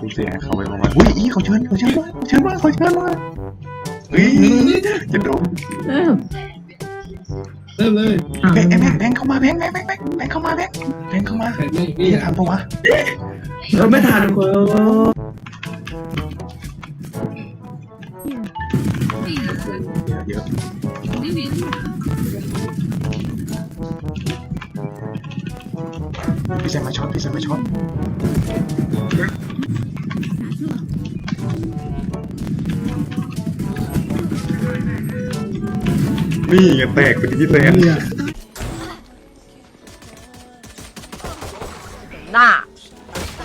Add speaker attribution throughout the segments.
Speaker 1: พี่เสียเขาไปประมาณอุ้ยอีเขาเชิญเขาเชิญมาเขาเชิญมาเขาเชิญมาเฮ้ยจะโดน
Speaker 2: เออ
Speaker 3: เริ่มเลย
Speaker 2: เอา
Speaker 1: แบงค์แบงค์แบงค์เข้ามาแบงค์แบงค์แบงค์แบงค์แบงค์เข้ามาแบงค์แบงค์เข้ามา
Speaker 3: แต่ไม่
Speaker 1: พี่
Speaker 3: นี่
Speaker 1: จะทำปะวะ
Speaker 2: เออไม่ทันคน
Speaker 1: เยอะพี่แซมมาช็อตพี่แซมมาช็อต นี่ไงแตกไปที่พี่แซม
Speaker 3: เนี่ย
Speaker 4: หน้า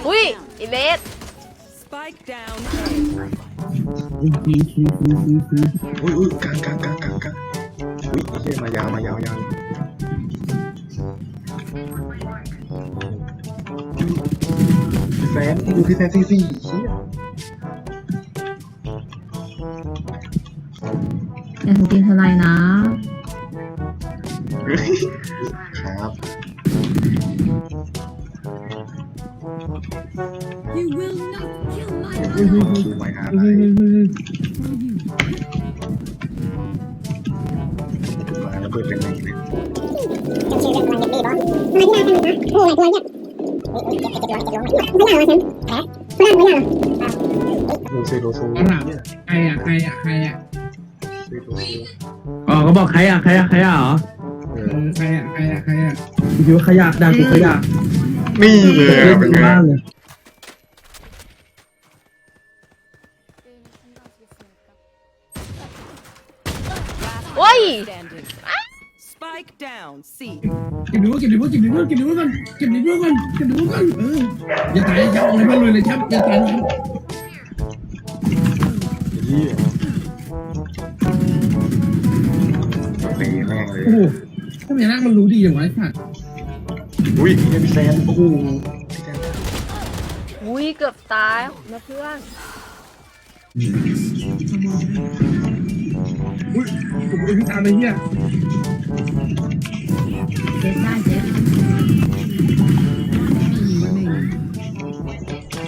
Speaker 4: อุ้ยอีเลส
Speaker 5: Spike down.
Speaker 1: อุ้ยอุ้ยกลางกลางกลางกลางกลางอุ้ยเฮียมายาวมายาวยาวพี่แซมดูพี่แซมซี่ซี่เฮีย
Speaker 2: แต่ถูกกินทนายนะ
Speaker 1: เฮ้ย ครับ
Speaker 5: You will not kill my
Speaker 1: ดูไว้หาอะไรมาแล้วเปิดเป็นไงเนี่ย
Speaker 6: ชื่อเรื่องมันเด็กดีบอสมาที่หน้ากันนะโอ้ยตัวเนี่ยเจ็บเจ็บร้อนเจ็บร้อนไม่ได้หรอฉันแผลฝรั่งไม่ได้หรอ
Speaker 1: โรเซโรโซ
Speaker 3: ฝรั่งใครอะใครอะใครอะ
Speaker 1: โรโซ
Speaker 2: อ๋อก็บอกใครอะใครอะใครอะเหรอ
Speaker 1: เอ
Speaker 3: เอ
Speaker 1: อ
Speaker 3: อใครอะใครอะใครอะ
Speaker 2: คิดว่าขยะด่ากูขยะ
Speaker 1: นี่เลย
Speaker 2: เล่น
Speaker 1: เป็น
Speaker 2: ดี
Speaker 1: ไง
Speaker 2: มากเลย
Speaker 4: โอ้ย
Speaker 5: standing. Spike down. C.
Speaker 3: เก็บนิ้วเก็บนิ้วเก็บนิ้วเก็บนิ้วก่อนเก็บนิ้วก่อนเก็บนิ้วก่อนเอออย่าตายอย่าเอาอะไรมาเลยเลยครับอย่าตายครับ
Speaker 1: เฮียตีแม่งเลย
Speaker 3: โอ้โห ถ้ามีนักมันรู้ดีอย่างไรสัตว์
Speaker 1: อุ้ยเฮียพี่แซมโอ้โหพี่แซม
Speaker 4: อุ้ยเกือบตายนะเพื่อน
Speaker 3: อุ้ยผมเป็นพี่ตามไอ้เหี้ย
Speaker 2: เจ็บได้เจ็บ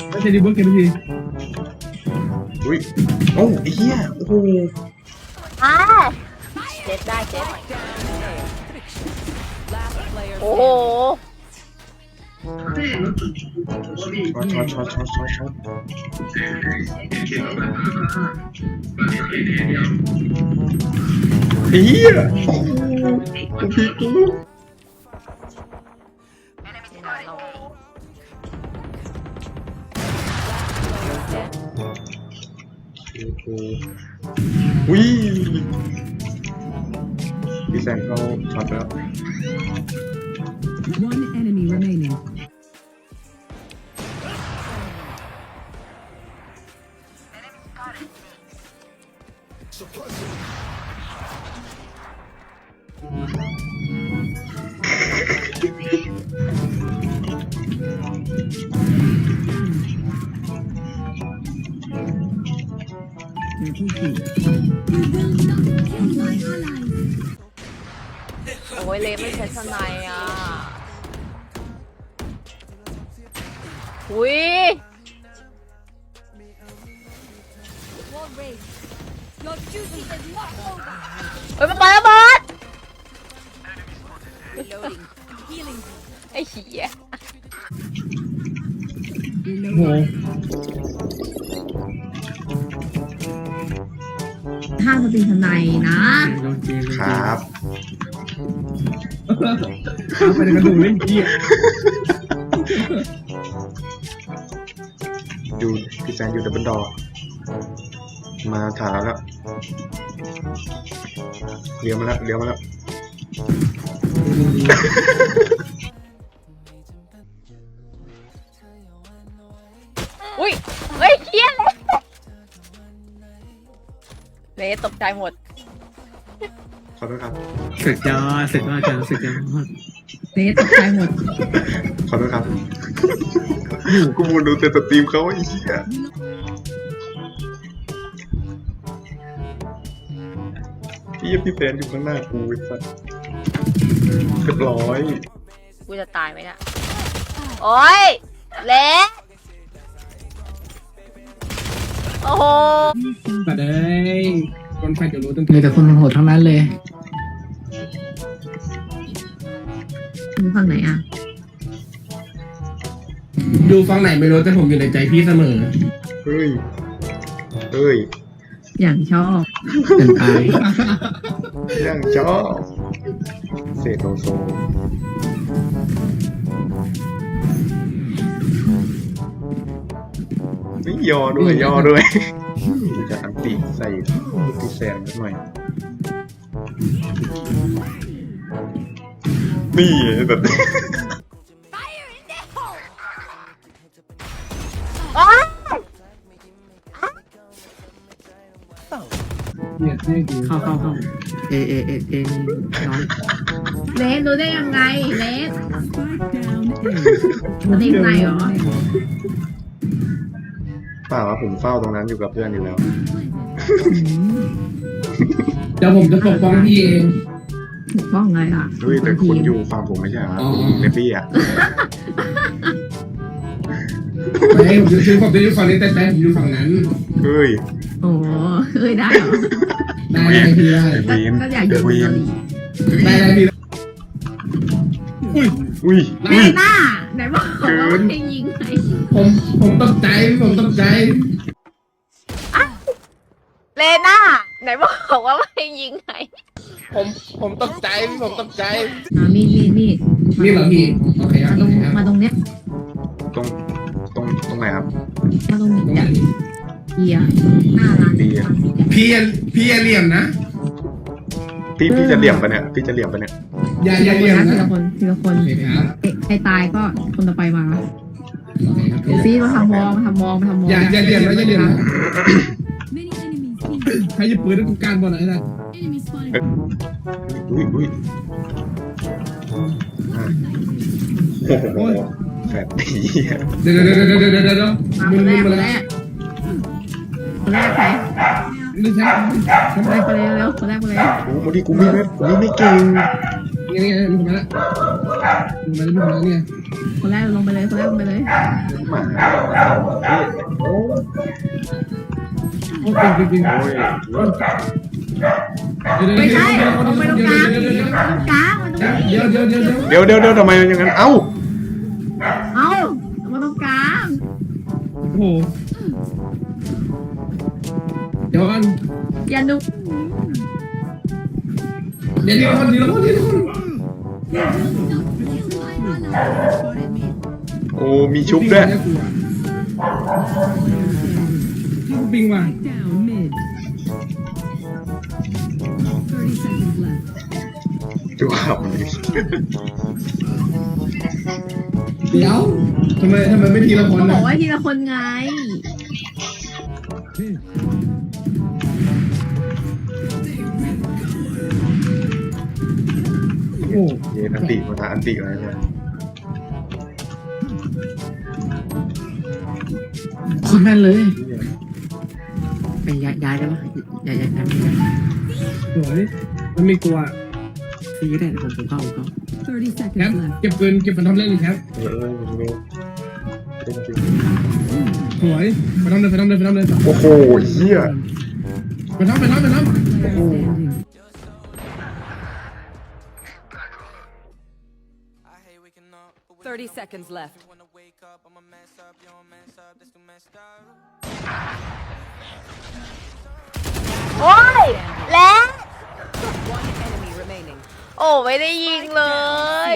Speaker 3: แล้วเจดีเบิร์กเก็บไปที
Speaker 1: อุ้ยโอ้ไอ้เฮียโอ้โห
Speaker 4: อ่าเจ็บได้เจ็บ
Speaker 5: Last player.
Speaker 4: โอ้โห
Speaker 1: ช็อตช็อตช็อตช็อตช็อตช็อตเฮียโอ้โหกูพีกูโอ้โหอุ้ย พี่แซมเขาช็อตแล้
Speaker 4: ยเลสไม่ใช่สไนยอะอุ้ยเฮ้ยมันปาระเบิดไอ้เหี้ย
Speaker 3: โอ้โห
Speaker 2: ห้ามสติทนายนะ
Speaker 1: ครับ
Speaker 3: ข้ามไปในกระดูกเล่นเหี้ย
Speaker 1: อยู่พี่แซมอยู่ดับเบิลดอมาถาแล้วเลี้ยวมาแล้วเลี้ยวมาแล้ว
Speaker 4: อุ้ยเฮ้ยเหี้ยเลสตกใจหมด
Speaker 1: อโทษครับ
Speaker 2: สุดยอดสุดยอดจังสุดยอดเละตกใจหมด
Speaker 1: ขอโทษครับ กูมูดูแต่สตรีมเขาไอ้เหี้ยพี่พี่แซนอยู่ข้างหน้ากูไอ้สัสเรียบร้อย
Speaker 4: กูจะตายไหมเนี่ยโอ้ยเลสโอ้โห
Speaker 3: แต่ได้คนใครจะรู้ตั้ง
Speaker 2: มีแต่คนโหดทั้งนั้นเลย
Speaker 7: ดูฝั่งไหนอะ
Speaker 3: ดูฟังไหนไม่รู้แต่ผมอยู่ในใจพี่เสมอ
Speaker 1: เฮ้ยเฮ้ย
Speaker 7: อย่างชอบ
Speaker 2: เป็นตาย
Speaker 1: ยังชอบเศษโลโซนี่ยอด้วยยอด้วย จะอันติใส่พิแซนนิดหน่อยนี่แบบ
Speaker 4: โอ๊ย
Speaker 3: เนี่ยให้ดู
Speaker 2: เข้าเข้าเข้าเอเอเอเอน้อย
Speaker 7: เลสรู้ได้ยังไงเลส
Speaker 5: Spike down A.
Speaker 7: รู้ได้ยังไงเหรอ
Speaker 1: เปล่าว่าผมเฝ้าตรงนั้นอยู่กับเพื่อนอยู่แล้ว
Speaker 3: เดี๋ยวผมจะปกป้องพี่เอง
Speaker 7: ถูกต้องไงอะ
Speaker 1: เฮ้ยแต่คุณอยู่ฝั่งผมไม่ใช่เหรอ
Speaker 3: อ๋อ
Speaker 1: เนบี้อะ
Speaker 3: ไม่ผมจะซื้อผมจะอยู่ฝั่งนี้แต่แต่ผมอยู่ฝั่งนั้น
Speaker 1: เฮ้ย
Speaker 7: โอ้เอ้ยได้เหรอ
Speaker 3: ได้ได้พี่ได้
Speaker 7: ก็ก็อยากอยู่เกาหลี
Speaker 3: ได้ได้พี่
Speaker 1: อุ้ย
Speaker 7: เล
Speaker 1: อุ้ย
Speaker 7: น่าไห นบอกว่าไม่ยิงไง
Speaker 3: ผมผมตกใจผมตกใจ
Speaker 4: เลน่าไหนบอกว่าไม่ยิงไง
Speaker 3: ผมผมตกใจผมตกใจ
Speaker 7: อ่ามีดมีดมีด
Speaker 3: นี่เหรอพี่โอเคครับ
Speaker 7: ลงมาตรงเนี้ย
Speaker 1: ตรงตรงตรงไหนครับ
Speaker 7: มาตรงนี้เนี่ยเกียร์หน้าร้าน
Speaker 1: เกียร์
Speaker 3: พี่อย่าพี่อย่าเหลี่ยมนะ
Speaker 1: พี่พี่จะเหลี่ยมปะเนี่ยพี่จะเหลี่ยมปะเนี่ย
Speaker 3: อย่าอย่าเหลี่ยม
Speaker 7: ที
Speaker 3: นะ
Speaker 7: ละคนทีละคน
Speaker 3: โอเคครับ
Speaker 7: เอ๊ะใครตายก็คนต่อไปมา
Speaker 3: โอเคครับ
Speaker 7: เดี๋ยวซีมาทำมองมาทำมองมาทำมอง
Speaker 3: อย่าอย่าเหลี่ยมนะอย่าเหลี่ยมนะ
Speaker 5: Many enemies.
Speaker 3: ใครจะปืนให้กูการบอลไหนนะ
Speaker 5: Enemy spotted.
Speaker 1: อุ้ยอุ้ยอะโอ้โหแฟดดี
Speaker 3: เดี๋ยวเดี๋ยวเดี๋ยวเดี๋ยวเดี๋ยวเดี๋ยว
Speaker 7: มา
Speaker 3: มึ
Speaker 7: ค
Speaker 3: ง
Speaker 7: นแร
Speaker 3: มึง
Speaker 7: กค
Speaker 3: มาน
Speaker 7: แร
Speaker 3: แล้ว
Speaker 7: กคนแรกใคร
Speaker 3: นี่ฉันฉัน
Speaker 7: คน
Speaker 3: ไป
Speaker 7: แรกคนเร็วคนแรกคนแรก
Speaker 1: โอ้โหดิกูไม่ไม่กูไม่เก่ง
Speaker 3: นี่นี่มึงมาแล้วมึงมาแล้วมึงมาแล้วเนี่ย
Speaker 7: คนแรกลงไปเลยคนแรกลงไปเลย
Speaker 1: หมา
Speaker 3: โอ้จริงจริง
Speaker 1: โอ้ย
Speaker 7: ไม่ใช่ลงไปตรงกลางตรงกลางมาตรงนี้
Speaker 3: เดี๋ยวเดี๋ยวเดี๋ยวเดี๋ยว
Speaker 1: เดี๋ยวเดี๋ยวเดี๋ยวทำไมมันอย่างนั้น เอ้า
Speaker 7: เอ้าลงมาตรงกลาง
Speaker 3: โอ้โหเดี๋ยวกัน
Speaker 7: อย่าดู
Speaker 3: เดี๋ยวเดี๋ยวคนเดี๋ยวคนเดี๋ยวคน
Speaker 1: โอ้มีชุบด้วย
Speaker 3: ปิงว่ะ
Speaker 5: Spike down mid. 30 seconds left.
Speaker 1: ดูขับมันดิ
Speaker 3: เดี๋ยวทำไมทำไมไม่ทีละคน
Speaker 7: บ
Speaker 3: นะ
Speaker 7: อกว่าทีละคนไง
Speaker 1: เย็นอันติมาทาอันติอะไรเนี่ย
Speaker 2: คนนั้นเลยไปย้ายย้ายได้ปะย้ายย้ายย้ายไม่ได้
Speaker 3: สวยมันไม่กลัว
Speaker 2: ซีได้ผมผมเข้าผมเข้า
Speaker 5: 30
Speaker 3: แคป
Speaker 5: seconds left.
Speaker 3: เก็บปืนเก็บฟันทอมเล่นแคป
Speaker 1: เออเออเร็วเร็วจริง
Speaker 3: สวยฟันทอมเลยฟันทอมเลยฟันทอมเลย
Speaker 1: ๆโอ้โหเหี้ย
Speaker 3: ฟันทอมฟันทอมฟันทอม
Speaker 5: Player standing.
Speaker 8: Thirty seconds left.
Speaker 4: โอ้ยแล้ว
Speaker 8: One enemy remaining.
Speaker 4: โอ้ไม่ได้ยิงเลย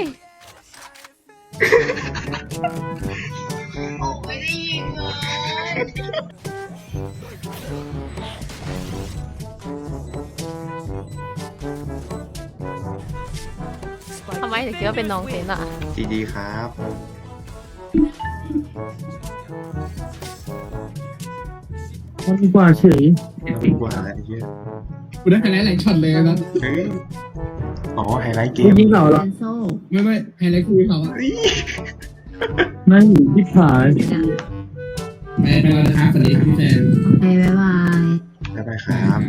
Speaker 4: ทำไมถึง คิดว่าเป็นน้องเซนอะ
Speaker 1: จีดีครับ
Speaker 2: มันดีกว่าเฉย
Speaker 1: ดีกว่าไอ้เหี้ย
Speaker 3: กูได้ไฮไลท์หลายช็อตเลยนะ
Speaker 1: เฮ้ยอ๋อไฮไลท์เก
Speaker 2: กู
Speaker 1: ม
Speaker 2: ยิงเหล่า
Speaker 7: แล
Speaker 2: ละ
Speaker 7: นโซ่
Speaker 3: ไม่ไม่ไฮไลท์คือเขาอะ
Speaker 2: นั่นอยู่ที่ผาย
Speaker 7: เนี่ย
Speaker 3: ไปไปแล้วนะครับสวัสดีพี่แฟน
Speaker 7: โอเคบ๊ายบาย
Speaker 1: บ๊ายบายครับ